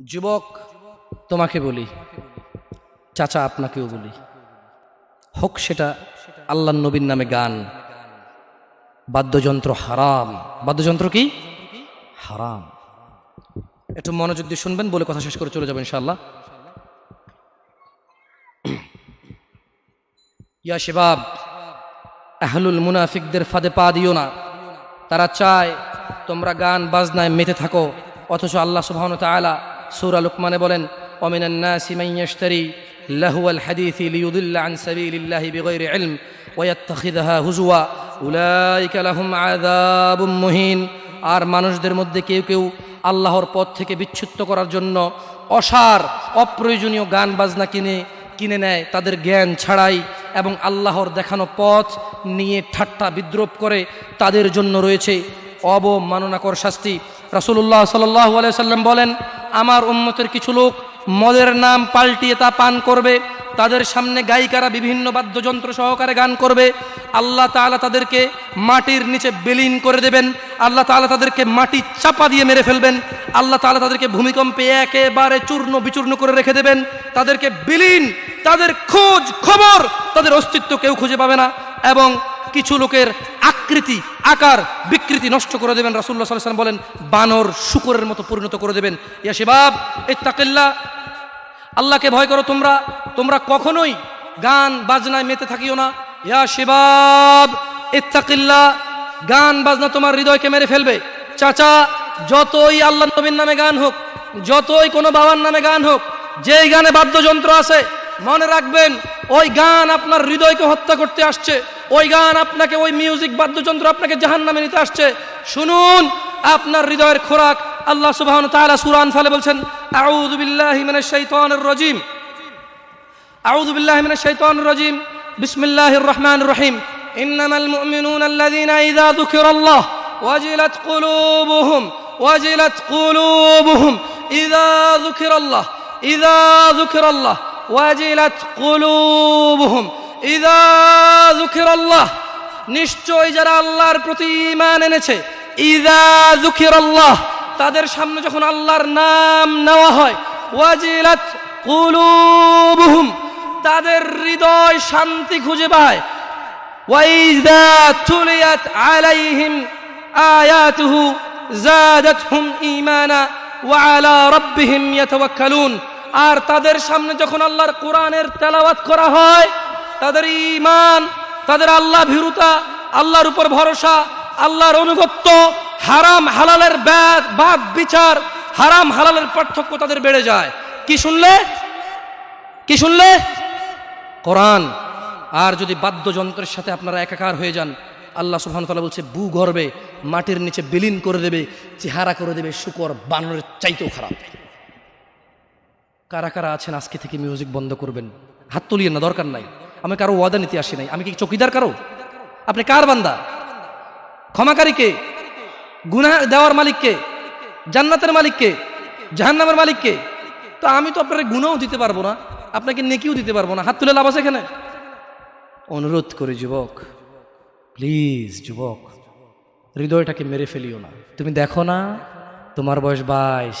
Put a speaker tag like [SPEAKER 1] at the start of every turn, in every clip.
[SPEAKER 1] যুবক, তোমাকে বলি, চাচা আপনাকেও বলি। হোক সেটা আল্লাহ নবীর নামে গান। বাদ্যযন্ত্র হারাম। বাদ্যযন্ত্র কি? হারাম। একটু মনোযোগ দিয়ে শুনবেন বলে কথা শেষ করে চলে যাবেন ইনশাআল্লাহ। ইয়া শিবাব, আহলুল মুনাফিকদের ফাঁদে পা দিও না। তারা চায় তোমরা গান, বাজনায় মেতে থাকো। অথচ আল্লাহ সুবহানাহু ওয়া তাআলা সূরা লুকমানে বলেন মান আযাবুম আর মানুষদের মধ্যে কেউ কেউ আল্লাহর পথ থেকে বিচ্যুত করার জন্য অসার, অপ্রয়োজনীয় গান বাজনা কিনে কিনে নেয়, তাদের জ্ঞান ছাড়াই এবং আল্লাহর দেখানো পথ নিয়ে ঠাট্টা বিদ্রোপ করে তাদের জন্য রয়েছে অবমাননাকর শাস্তি। রাসুল্লাহ সাল্লাহ সাল্লাম বলেন আমার উন্মতের কিছু লোক মদের নাম পাল্টিয়ে তা পান করবে, তাদের সামনে গায়িকারা বিভিন্ন বাদ্যযন্ত্র সহকারে গান করবে, আল্লাহ তাআলা তাদেরকে মাটির নিচে বিলীন করে দেবেন, আল্লাহ তাআলা তাদেরকে মাটি চাপা দিয়ে মেরে ফেলবেন, আল্লাহ তাআলা তাদেরকে ভূমিকম্পে একেবারে চূর্ণ বিচূর্ণ করে রেখে দেবেন, তাদেরকে বিলীন, তাদের খোঁজ খবর, তাদের অস্তিত্ব কেউ খুঁজে পাবে না এবং কিছু লোকের আকৃতি, আকার, বিকৃতি নষ্ট করে দেবেন। রাসুল্লাহ সাল্লাম বলেন, বানর শুকরের মতো পরিণত করে দেবেন। ইয়া শিবাব, ইত্তাকিল্লা, আল্লাহকে ভয় করো তোমরা তোমরা কখনোই গান বাজনায় মেতে থাকিও না। ইয়া শিবাব, ইত্তাকিল্লা, গান বাজনা তোমার হৃদয়কে মেরে ফেলবে। চাচা, যতই আল্লাহ নবীর নামে গান হোক, যতই কোনো বাবার নামে গান হোক, যেই গানে বাদ্যযন্ত্র আছে, মনে রাখবেন ওই গান আপনার হৃদয়কে হত্যা করতে আসছে। ওই গান আপনাকে, ওই মিউজিক বাদ্যযন্ত্র আপনাকে জাহান নামে নিতে আসছে। শুনুন, আপনার হৃদয়ের খোরাক আল্লাহ সুবহান তাআলা সুরান আনফালে বলছেন, আউযু বিল্লাহি মিনাশ শাইতানির রাজিম। আউযু বিল্লাহি মিনাশ শাইতানির রাজিম। বিসমিল্লাহির রহমানির রহিম। ইন্নামাল মুমিনুনা আল্লাযীনা ইযা যুকিরাল্লাহ ওয়াজিলাত কুলুবুহুম ওয়াজিলাত কুলুবুহুম। ইযা যুকিরাল্লাহ ইযা যুকিরাল্লাহ। ওয়াজিলাত কুলুবুহুম। ইযা যুকিরাল্লাহ। নিশ্চয় যারা আল্লাহর প্রতি ঈমান এনেছে ইযা যুকিরাল্লাহ, তাদের সামনে যখন আল্লাহর নাম নেওয়া হয়, ওয়াজিলাত কুলুবুহুম, তাদের হৃদয় শান্তি খুঁজে পায়। ওয়াইদা তুলিয়াত আলাইহিম আয়াতুহু, জাদাতহুম ঈমানা, ওয়া আলা রাব্বিহিম ইয়াতাওয়াক্কালুন। আর তাদের সামনে যখন আল্লাহর কোরআনের তেলাওয়াত করা হয়, তাদের ইমান তাদের আল্লাহ ভীরুতা, আল্লাহর উপর ভরসা, আল্লাহর অনুগত্য হারাম হালালের ব্যাদ বাদ বিচার, হারাম হালালের পার্থক্য তাদের বেড়ে যায়। কি শুনলে? কি শুনলে? কোরআন। আর যদি বাদ্যযন্ত্রের সাথে আপনারা একাকার হয়ে যান, আল্লাহ সুবহান তাআলা বলছে বু গর্বে মাটির নিচে বিলীন করে দেবে, চেহারা করে দেবে, শুকর বানরের চাইতেও খারাপ। কারা কারা আছেন আজকে থেকে মিউজিক বন্ধ করবেন? হাত তুলিয়ে না, দরকার নাই। আমি কারও ওয়াদা নিতে আসি নাই। আমি কি চকিদার কারও? আপনি কার বান্দা? ক্ষমাকারীকে গুনা দেওয়ার মালিককে জান্নাতের মালিককে জাহান্নামের মালিককে তো আমি তো আপনার গুণও দিতে পারব না, আপনাকে নেকিও দিতে পারব না। হাত তুলে লাভ আছে এখানে? অনুরোধ করে যুবক প্লিজ যুবক, হৃদয়টাকে মেরে ফেলিও না। তুমি দেখো না, তোমার বয়স বাইশ।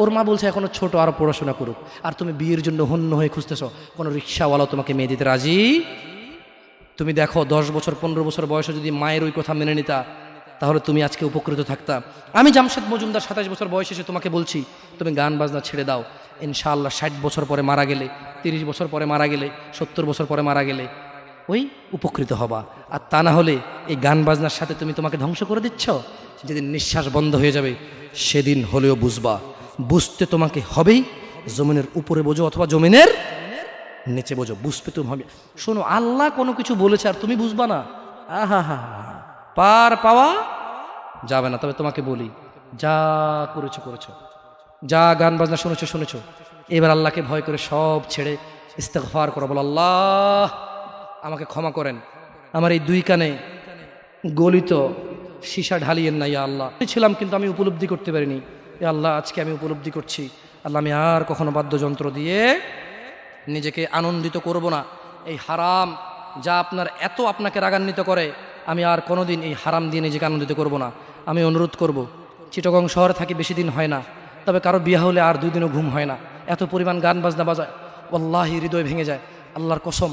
[SPEAKER 1] ওর মা বলছে, এখনও ছোট, আরও পড়াশোনা করুক। আর তুমি বিয়ের জন্য হন্য হয়ে খুঁজতেছ। কোনো রিক্সাওয়ালা তোমাকে মেয়ে দিতে রাজি? তুমি দেখো, দশ বছর, পনেরো বছর বয়সে যদি মায়ের ওই কথা মেনে নিতা, তাহলে তুমি আজকে উপকৃত থাকতা। আমি জামশেদ মজুমদার সাতাশ বছর বয়সে এসে তোমাকে বলছি, তুমি গান বাজনা ছেড়ে দাও। ইনশাআল্লাহ ষাট বছর পরে মারা গেলে, তিরিশ বছর পরে মারা গেলে, সত্তর বছর পরে মারা গেলে, ওই উপকৃত হবা। আর তা না হলে এই গান বাজনার সাথে তুমি তোমাকে ধ্বংস করে দিচ্ছ? যেদিন নিঃশ্বাস বন্ধ হয়ে যাবে, সেদিন হলেও বুঝবা। বুঝতে তোমাকে হবেই। জমিনের উপরে বোঝো অথবা জমিনের নিচে বোঝো, বুঝতে তুমি হবে। শোনো, আল্লাহ কোনো কিছু বলেছে আর তুমি বুঝবা না। হা পার পাওয়া যাবে না, তবে তোমাকে বলি, যা করেছ করেছ। যা গান বাজনা শুনেছো শুনেছো। এবার আল্লাহকে ভয় করে সব ছেড়ে ইস্তেগফার করো, বলো, আল্লাহ, আমাকে ক্ষমা করেন। আমার এই দুই কানে গলিত সীসা ঢালিয়েন না, ইয়া আল্লাহ। ছিলাম কিন্তু আমি উপলব্ধি করতে পারিনি। আল্লাহ, আজকে আমি উপলব্ধি করছি। আল্লাহ, আমি আর কখনো বাদ্যযন্ত্র দিয়ে নিজেকে আনন্দিত করব না। এই হারাম যা আপনার এত আপনাকে রাগান্বিত করে, আমি আর কোনোদিন এই হারাম দিয়ে নিজেকে আনন্দিত করব না। আমি অনুরোধ করব, চিটগং শহরে থাকি বেশি দিন হয় না, তবে কারও বিয়ে হলে আর দুই দিনও ঘুম হয় না। এত পরিমাণ গান বাজনা বাজায় আল্লাহি হৃদয় ভেঙে যায়, আল্লাহর কসম।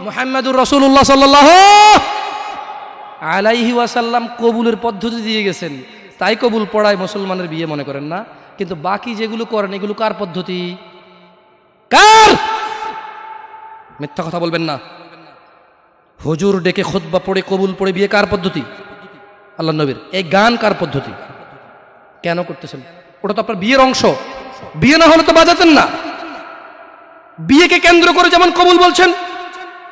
[SPEAKER 1] মোহাম্মদুর রসুল্লাহ সাল্লাহ আলাইহি ওয়াসাল্লাম কবুলের পদ্ধতি দিয়ে গেছেন। তাই কবুল পড়ায় মুসলমানের বিয়ে মনে করেন না। কিন্তু বাকি যেগুলো করেন, এগুলো কার পদ্ধতি? কার? মিথ্যা কথা বলবেন না। হুজুর ডেকে খোদবা পড়ে, কবুল পড়ে, বিয়ে কার পদ্ধতি? আল্লাহ নবীর। এই গান কার পদ্ধতি? কেন করতেছেন? ওটা তো আপনার বিয়ের অংশ। বিয়ে না হলে তো বাজাতেন না। বিয়েকে কেন্দ্র করে যেমন কবুল বলছেন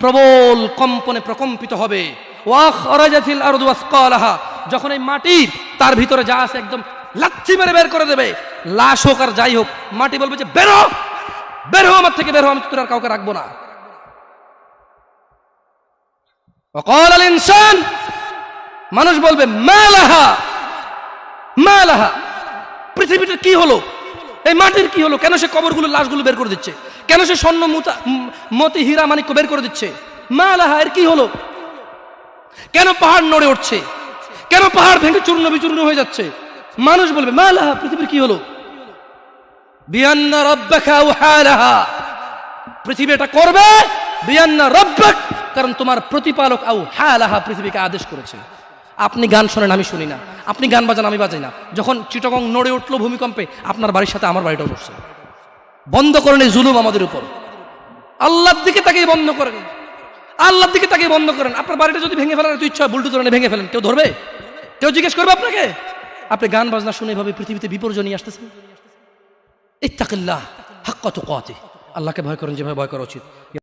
[SPEAKER 1] প্রবল কম্পনে প্রকম্পিত হবে। যখন এই মাটি তার ভিতরে যা আছে একদম লাচ্ছি মেরে বের করে দেবে। লাশ হোক আর যাই হোক, মাটি বলবে যে, বেরো বেরো আমার থেকে, বেরো আমি তোর আর কাউকে রাখব না। অকল আল ইনসান, মানুষ বলবে, মালাহা মালাহা পৃথিবীটা কি হলো? এই মাটির কি হলো? কেন সে কবরগুলো, লাশগুলো বের করে দিচ্ছে? কেন সে স্বর্ণ মুতা হীরা মানিক্য বের করে দিচ্ছে? মালাহা এর কি হলো? কেন পাহাড় নড়ে উঠছে? কেন পাহাড় ভেঙে চূর্ণ বিচূর্ণ হয়ে যাচ্ছে? মানুষ বলবে মালাহা পৃথিবীর কি হলো? পৃথিবী এটা করবে, বিয়ান্না রব্বাক, কারণ তোমার প্রতিপালক আউ হালাহা পৃথিবীকে আদেশ করেছে। আপনি গান শোনেন, আমি শুনি না। আপনি গান বাজান, আমি বাজাই না। যখন চিটগং নড়ে উঠল ভূমিকম্পে, আপনার বাড়ির সাথে আমার বাড়িটাও নড়ছে বন্ধ করেন এই জুলুম আমাদের উপর। আল্লাহর দিকে তাকে বন্ধ করেন। আল্লাহর দিকে তাকে বন্ধ করেন। আপনার বাড়িটা যদি ভেঙে ফেলার ইচ্ছা হয় বুলটু ধরে ভেঙে ফেলেন। কেউ ধরবে? কেউ জিজ্ঞেস করবে আপনাকে? আপনি গান বাজনা শুনে এভাবে পৃথিবীতে বিপর্যয় নিয়ে আসতেছেন? ইত্তাকিল্লাহ হাক্কাত আল্লাহকে ভয় করেন যেভাবে ভয় করা উচিত।